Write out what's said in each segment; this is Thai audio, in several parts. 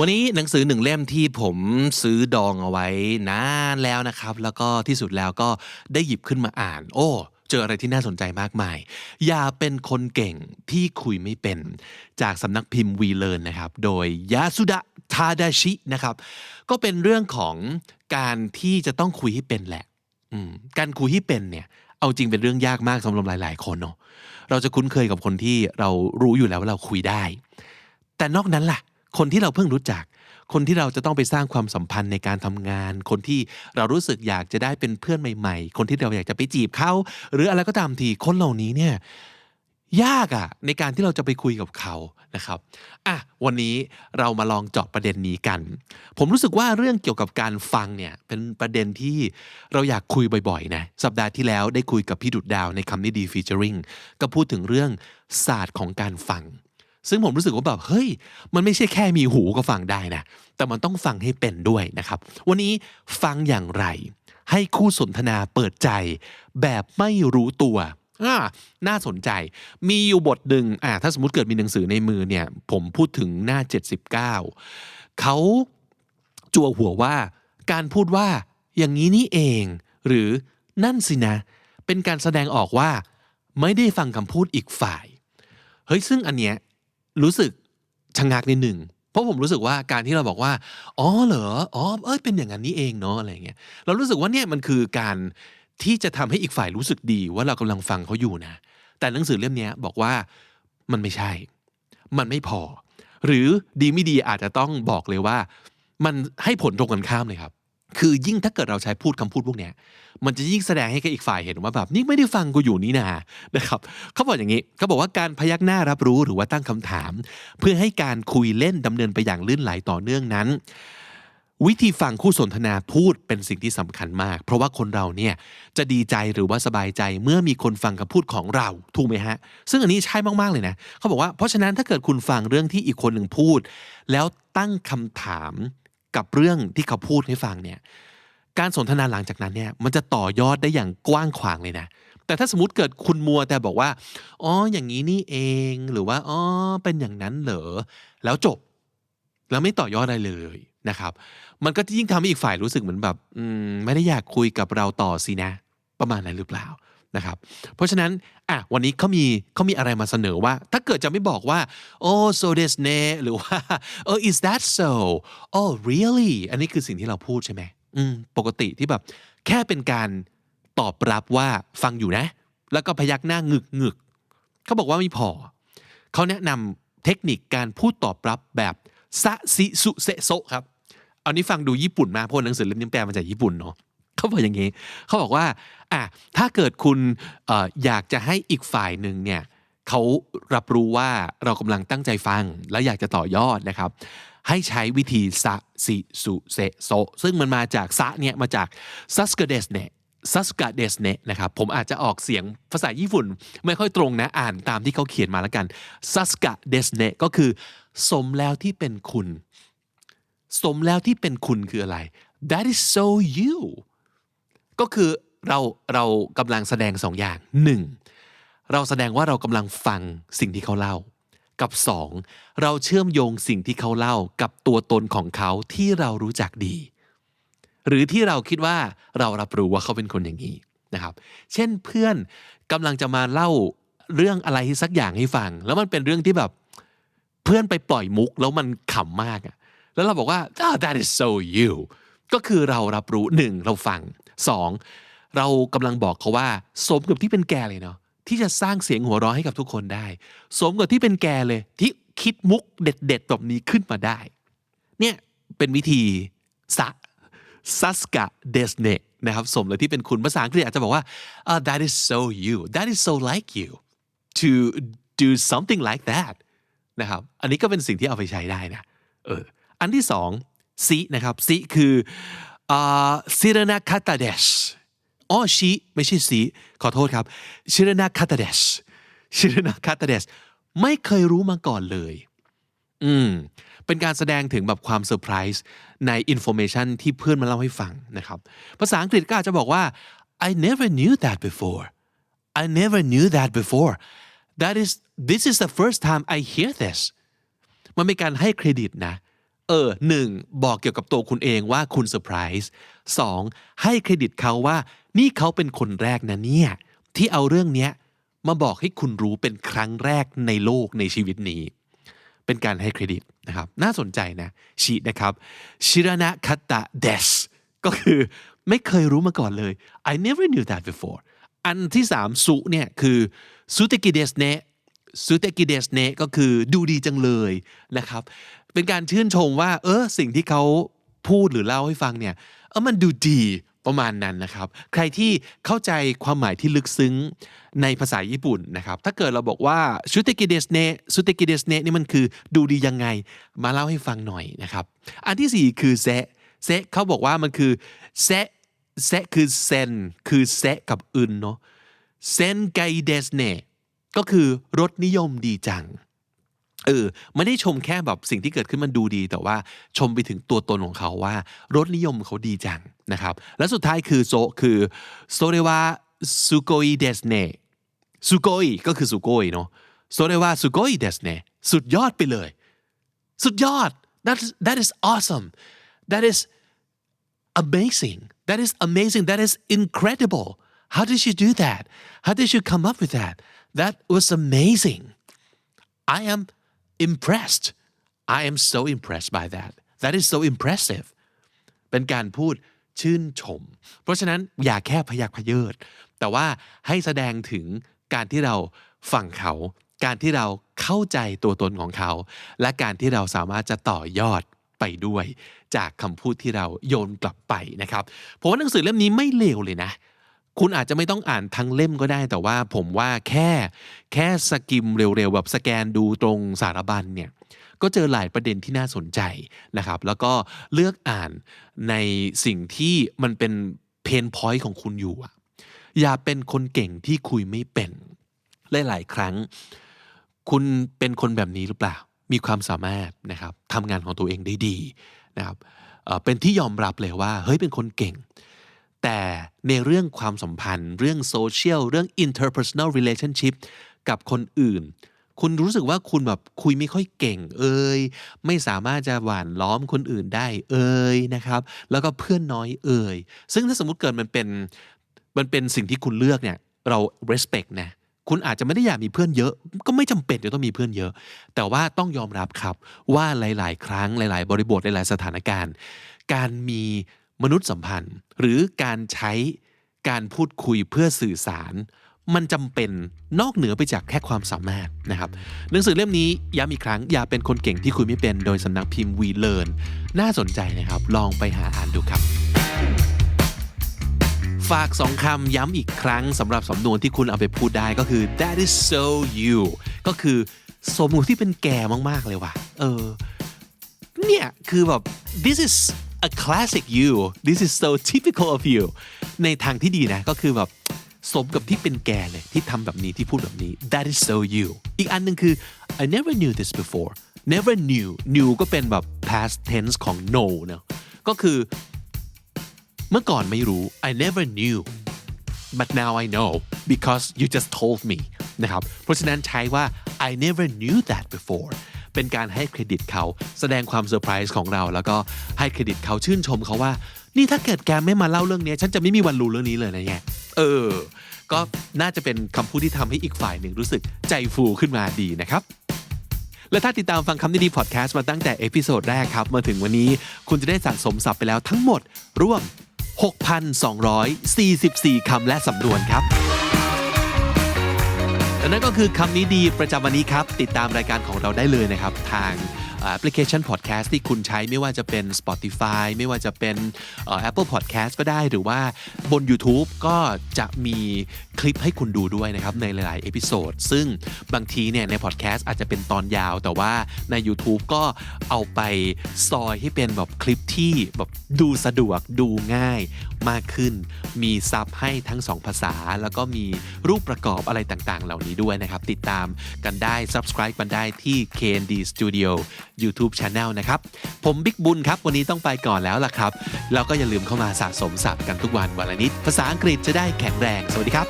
วันนี้หนังสือหนึ่งเล่มที่ผมซื้อดองเอาไว้นานแล้วนะครับ แล้วก็ที่สุดแล้วก็ได้หยิบขึ้นมาอ่าน โอ้เจออะไรที่น่าสนใจมากมาย อย่าเป็นคนเก่งที่คุยไม่เป็น จากสำนักพิมพ์วีเลนนะครับ โดยยาสุดะทาดาชินะครับ ก็เป็นเรื่องของการที่จะต้องคุยให้เป็นแหละการคุยให้เป็นเนี่ย เอาจริงเป็นเรื่องยากมากสำหรับหลาย ๆ คนเนาะ เราจะคุ้นเคยกับคนที่เรารู้อยู่แล้วว่าเราคุยได้ แต่นอกนั้นล่ะ คนที่เราเพิ่งรู้จัก คนที่เราจะต้องไปสร้างความสัมพันธ์ในการทำงาน คนที่เรารู้สึกอยากจะได้เป็นเพื่อนใหม่ ๆ คนที่เราอยากจะไปจีบเขาหรืออะไรก็ตามทีคนเหล่านี้เนี่ยยากอะในการที่เราจะไปคุยกับเขานะครับอะวันนี้เรามาลองเจาะประเด็นนี้กัน ผมรู้สึกว่าเรื่องเกี่ยวกับการฟังเนี่ยเป็นประเด็นที่เราอยากคุยบ่อยๆนะสัปดาห์ที่แล้วได้คุยกับพี่ดุดดาวในคำนี้ดีฟีเจอริงก็พูดถึงเรื่องศาสตร์ของการฟัง ซึ่งผมรู้สึกว่าแบบเฮ้ย มันไม่ใช่แค่มีหูก็ฟังได้นะ แต่มันต้องฟังให้เป็นด้วยนะครับ วันนี้ฟังอย่างไร ให้คู่สนทนาเปิดใจ แบบไม่รู้ตัวอ่าน่าสนใจ มีอยู่บทหนึ่งอ่าถ้าสมมติเกิดมีหนังสือในมือเนี่ย ผมพูดถึงหน้า 79 เขาจั่วหัวว่า การพูดว่าอย่างนี้นี่เอง หรือนั่นสินะ เป็นการแสดงออกว่า ไม่ได้ฟังคำพูดอีกฝ่าย เฮ้ยซึ่งอันเนี้ย รู้สึกชะงักนิดหนึ่งเพราะผมรู้สึกว่าการที่เราบอกว่า อ๋อเหรออ๋อเอ้ยเป็นอย่างนั้นนี่เองเนาะอะไรเงี้ยเรารู้สึกว่าเนี่ยมันคือการที่จะทำให้อีกฝ่ายรู้สึกดีว่าเรากำลังฟังเขาอยู่นะ แต่หนังสือเล่มนี้บอกว่ามันไม่ใช่ มันไม่พอ หรือดีไม่ดีอาจจะต้องบอกเลยว่า มันให้ผลตรงกันข้ามเลยครับ คือยิ่งถ้าเกิดเราใช้พูดคำพูดพวกเนี้ยมันจะยิ่งแสดงให้กับอีกฝ่ายเห็นว่าแบบนี่ไม่ได้ฟังกูอยู่นี่นานะครับเขาบอกอย่างนี้เขาบอกว่าการพยักหน้ารับรู้หรือว่าตั้งคำถาม เพื่อให้การคุยเล่นดำเนินไปอย่างลื่นไหลต่อเนื่องนั้น วิธีฟังคู่สนทนาพูดเป็นสิ่งที่สำคัญมาก เพราะว่าคนเราเนี่ยจะดีใจหรือว่าสบายใจเมื่อมีคนฟังคำพูดของเราถูกไหมฮะ ซึ่งอันนี้ใช่มากๆเลยนะเขาบอกว่าเพราะฉะนั้นถ้าเกิดคุณฟังเรื่องที่อีกคนหนึ่งพูด แล้วตั้งคำถาม กับเรื่องที่เขาพูดให้ฟังเนี่ยการสนทนาหลังจากนั้นเนี่ยมันจะต่อยอดได้อย่างกว้างขวางเลยนะ แต่ถ้าสมมติเกิดคุณมัวแต่บอกว่าอ๋ออย่างนี้นี่เองหรือว่าอ๋อเป็นอย่างนั้นเหรอแล้วจบ แล้วไม่ต่อยอดอะไรเลยนะครับ มันก็จะยิ่งทำให้อีกฝ่ายรู้สึกเหมือนแบบอืมไม่ได้อยากคุยกับเราต่อสินะ ประมาณนั้นหรือเปล่า นะครับ เพราะฉะนั้นอะวันนี้เขามีเขามีอะไรมาเสนอว่า ถ้าเกิดจะไม่บอกว่าโอ้ so this เนหรือว่า oh is that so oh really อันนี้คือสิ่งที่เราพูดใช่ไหมอืมปกติที่แบบ แค่เป็นการตอบรับว่าฟังอยู่นะ แล้วก็พยักหน้างึกงึกเขาบอกว่าไม่พอ เขาแนะนำเทคนิคการพูดตอบรับแบบซะซิสุเซโซครับ อันนี้ฟังดูญี่ปุ่นมากเพราะหนังสือเล่มนี้แปลมาจากญี่ปุ่นเนาะ เขาบอกอย่างนี้เขาบอกว่าอะถ้าเกิดคุณออยากจะให้อีกฝ่ายหนึ่งเนี่ยเขารับรู้ว่าเรากำลังตั้งใจฟัง และอยากจะต่อยอดนะครับ ให้ใช้วิธีซะซิสุเซโซซึ่งมันมาจากซะเนี่ยมาจากซัสกเดสเนซัสกาเดสเนนะครับผมอาจจะออกเสียงภาษาญี่ปุ่น ไม่ค่อยตรงนะอ่านตามที่เขาเขียนมาแล้วกันซัสกาเดสเนก็คือ สมแล้วที่เป็นคุณ สมแล้วที่เป็นคุณคืออะไร that is so you ก็คือเราเรากำลังแสดงสองอย่างหนึ่งเราแสดงว่าเรากำลังฟังสิ่งที่เขาเล่า กับสองเราเชื่อมโยงสิ่งที่เขาเล่ากับตัวตนของเขาที่เรารู้จักดี หรือที่เราคิดว่าเรารับรู้ว่าเขาเป็นคนอย่างนี้นะครับ เช่นเพื่อนกำลังจะมาเล่าเรื่องอะไรสักอย่างให้ฟัง แล้วมันเป็นเรื่องที่แบบเพื่อนไปปล่อยมุกแล้วมันขำมากอะแล้วเราบอกว่า ah, that is so you ก็คือเรารับรู้หนึ่งเราฟัง สองเรากำลังบอกเขาว่าสมกับที่เป็นแกเลยเนาะที่จะสร้างเสียงหัวเราะให้กับทุกคนได้ สมกับที่เป็นแกเลย ที่คิดมุกเด็ดๆแบบนี้ขึ้นมาได้ เนี่ยเป็นวิธีสะซัสกะเดสเนนะครับสมเลยที่เป็นคุณภาษาอังกฤษอาจจะบอกว่า uh, that is so you that is so like you to do something like that นะครับ อันนี้ก็เป็นสิ่งที่เอาไปใช้ได้นะ เออ อันที่สองซินะครับซิคือ ซิรนาคาตาเดชอ๋อชิไม่ใช่ซีขอโทษครับชิรนาคาตาเดชชิรนาคาตาเดชไม่เคยรู้มาก่อนเลย อืม เป็นการแสดงถึงแบบความเซอร์ไพรส์ในอินโฟเมชันที่เพื่อนมาเล่าให้ฟังนะครับ ภาษาอังกฤษก็อาจจะบอกว่า I never knew that before I never knew that before that is this is the first time I hear this มันเป็นการให้เครดิตนะ เออหนึ่งบอกเกี่ยวกับตัวคุณเองว่าคุณเซอร์ไพรส์สองให้เครดิตเขาว่านี่เขาเป็นคนแรกนะเนี่ย ที่เอาเรื่องเนี้ยมาบอกให้คุณรู้เป็นครั้งแรกในโลกในชีวิตนี้ เป็นการให้เครดิตนะครับ น่าสนใจนะชีนะครับชิรานะคัตตะเดสก็คือไม่เคยรู้มาก่อนเลย I never knew that before อันที่สามสุเนี่ยคือสุเตกิเดสเนสุเตกิเดสเนก็คือดูดีจังเลยนะครับ เป็นการชื่นชมว่า เออสิ่งที่เขาพูดหรือเล่าให้ฟังเนี่ยเออมันดูดีประมาณนั้นนะครับ ใครที่เข้าใจความหมายที่ลึกซึ้งในภาษาญี่ปุ่นนะครับ ถ้าเกิดเราบอกว่าชุเตกิเดสเนะชุเตกิเดสเนะนี่มันคือดูดียังไง มาเล่าให้ฟังหน่อยนะครับ อันที่สี่คือเซะเซะเขาบอกว่ามันคือเซะเซะคือเซนคือเซะกับอึนเนาะเซนไกเดสเนะก็คือรสนิยมดีจัง เออไม่ได้ชมแค่แบบสิ่งที่เกิดขึ้นมันดูดี แต่ว่าชมไปถึงตัวตนของเขาว่ารสนิยมเขาดีจังนะครับ และสุดท้ายคือโซคือโซเรวาสุโกยเดสเนสุโกยก็คือสุโกยเนาะโซเรวาสุโกยเดสเนสุดยอดไปเลย สุดยอด that that is awesome that is amazing that is amazing that is incredible how did you do that how did you come up with that that was amazing I am impressed I am so impressed by that that is so impressive เป็นการพูดชื่นชม เพราะฉะนั้นอย่าแค่พยักพยเยิดแต่ว่าให้แสดงถึงการที่เราฟังเขา การที่เราเข้าใจตัวตนของเขา และการที่เราสามารถจะต่อยอดไปด้วย จากคำพูดที่เราโยนกลับไปนะครับผมว่าหนังสือเล่มนี้ไม่เลวเลยนะ คุณอาจจะไม่ต้องอ่านทั้งเล่มก็ได้ แต่ว่าผมว่าแค่แค่สกิมเร็วๆแบบสแกนดูตรงสารบัญเนี่ยก็เจอหลายประเด็นที่น่าสนใจนะครับ แล้วก็เลือกอ่านในสิ่งที่มันเป็นเพนพอยต์ของคุณอยู่อะอย่าเป็นคนเก่งที่คุยไม่เป็นหลายๆครั้ง คุณเป็นคนแบบนี้หรือเปล่า มีความสามารถนะครับทำงานของตัวเองได้ดีนะครับเเป็นที่ยอมรับเลยว่าเฮ้ยเป็นคนเก่ง แต่ในเรื่องความสัมพันธ์ เรื่องโซเชียลเรื่อง interpersonal relationship กับคนอื่น คุณรู้สึกว่าคุณแบบคุยไม่ค่อยเก่ง เอ่ยไม่สามารถจะหวานล้อมคนอื่นได้ เอ่ยนะครับ แล้วก็เพื่อนน้อยเอ่ยซึ่งถ้าสมมติเกิดมันเป็นมันเป็นสิ่งที่คุณเลือกเนี่ยเรา respect นะคุณอาจจะไม่ได้อยากมีเพื่อนเยอะ ก็ไม่จำเป็นจะต้องมีเพื่อนเยอะ แต่ว่าต้องยอมรับครับว่าหลาย ๆ ครั้งหลาย ๆ บริบทหลาย ๆ สถานการณ์ การมี มนุษยสัมพันธ์ หรือการใช้การพูดคุยเพื่อสื่อสาร มันจำเป็นนอกเหนือไปจากแค่ความสามารถนะครับหนังสือเล่มนี้ย้ำอีกครั้งอย่าเป็นคนเก่งที่คุยไม่เป็นโดยสำนักพิมพ์วีเล r ร์น่าสนใจนะครับ ลองไปหาอ่านดูครับ ฝากสองคำย้ำอีกครั้งสำหรับสำนวนที่คุณเอาไปพูดได้ก็คือ that is so you ก็คือสมมุติที่เป็นแก่มากๆเลยว่ะเออเนี่ยคือแบบ this is a classic you this is so typical of you ในทางที่ดีนะก็คือแบบสมกับที่เป็นแกเลยที่ทำแบบนี้ที่พูดแบบนี้ that is so you อีกอันหนึ่งคือ I never knew this before never knew knew ก็เป็นแบบ past tense ของ know เนอะก็คือเมื่อก่อนไม่รู้ I never knew but now I know because you just told me นะครับ เพราะฉะนั้นใช้ว่า I never knew that before เป็นการให้เครดิตเขาแสดงความเซอร์ไพรส์ของเรา แล้วก็ให้เครดิตเขาชื่นชมเขาว่า นี่ถ้าเกิดแกไม่มาเล่าเรื่องนี้ ฉันจะไม่มีวันรู้เรื่องนี้เลยนะเนี่ยเออ ก็น่าจะเป็นคำพูดที่ทำให้อีกฝ่ายหนึ่งรู้สึกใจฟูขึ้นมาดีนะครับและถ้าติดตามฟังคำนี้ดีพอดแคสต์มาตั้งแต่เอพิโซดแรกครับมาถึงวันนี้คุณจะได้สะสมศัพท์ไปแล้วทั้งหมด ร่วม 6,244 คำและสำนวนครับ และนั่นก็คือคำนี้ดีประจำวันนี้ครับ ติดตามรายการของเราได้เลยนะครับ ทาง แอปพลิเคชันพอดแคสต์ที่คุณใช้ไม่ว่าจะเป็น Spotify ไม่ว่าจะเป็นเอ่อ Apple Podcast ก็ได้หรือว่าบน YouTube ก็จะมีคลิปให้คุณดูด้วยนะครับ ในหลาย ๆ เอพิโซดซึ่งบางทีเนี่ยในพอดแคสต์อาจจะเป็นตอนยาว แต่ว่าใน YouTube ก็เอาไปซอยให้เป็นแบบคลิปที่แบบดูสะดวกดูง่ายมากขึ้น มีซับให้ทั้งสองภาษา แล้วก็มีรูปประกอบอะไรต่าง ๆ เหล่านี้ด้วยนะครับ ติดตามกันได้ subscribe กันได้ที่ KND Studio YouTube Channel นะครับ ผมบิ๊กบุญครับ วันนี้ต้องไปก่อนแล้วล่ะครับ แล้วก็อย่าลืมเข้ามาสะสมศัพท์กันทุกวันวันละนิด ภาษาอังกฤษจะได้แข็งแรง สวัสดีครับ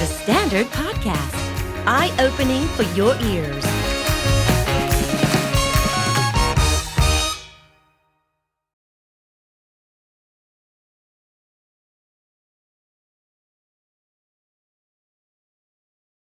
The Standard Podcast, eye opening for your ears.